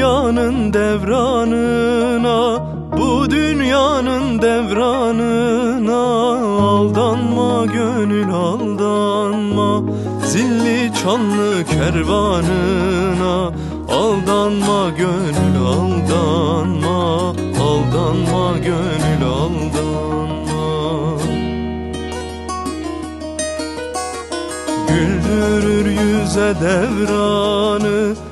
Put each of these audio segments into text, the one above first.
dünyanın devranına Bu dünyanın devranına Aldanma gönül aldanma. Zilli çanlı kervanına Aldanma gönül aldanma. Aldanma gönül aldanma. Güldürür yüze devranı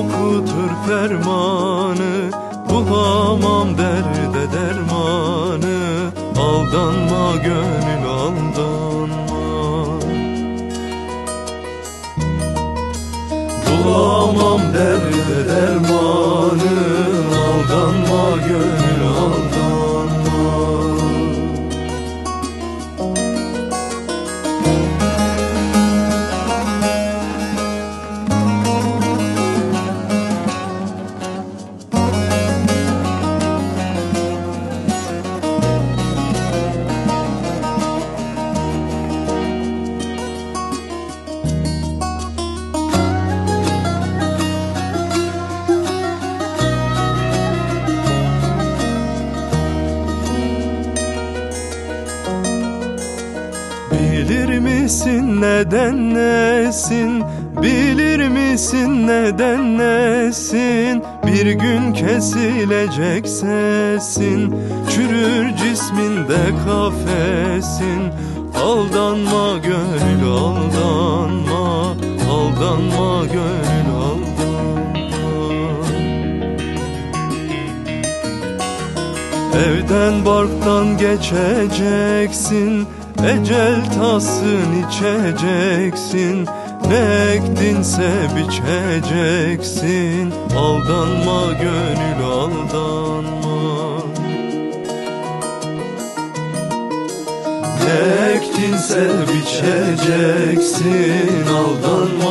okutur fermanı Bulamam derde dermanı. Aldanma gönül aldanma. Bulamam derde dermanı Aldanma gönül aldanma Bilir misin neden nesin? Bilir misin neden nesin? Bir gün kesilecek sesin Çürür cisminde kafesin Aldanma gönül aldanma Aldanma gönül Evden barktan geçeceksin Ecel tasın içeceksin. Ne ektinse biçeceksin Aldanma gönül aldanma. Ne ektinse biçeceksin Aldanma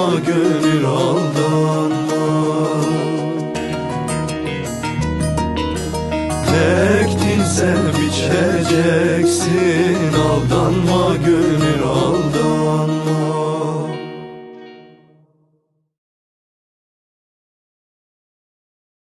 ektinse biçeceksin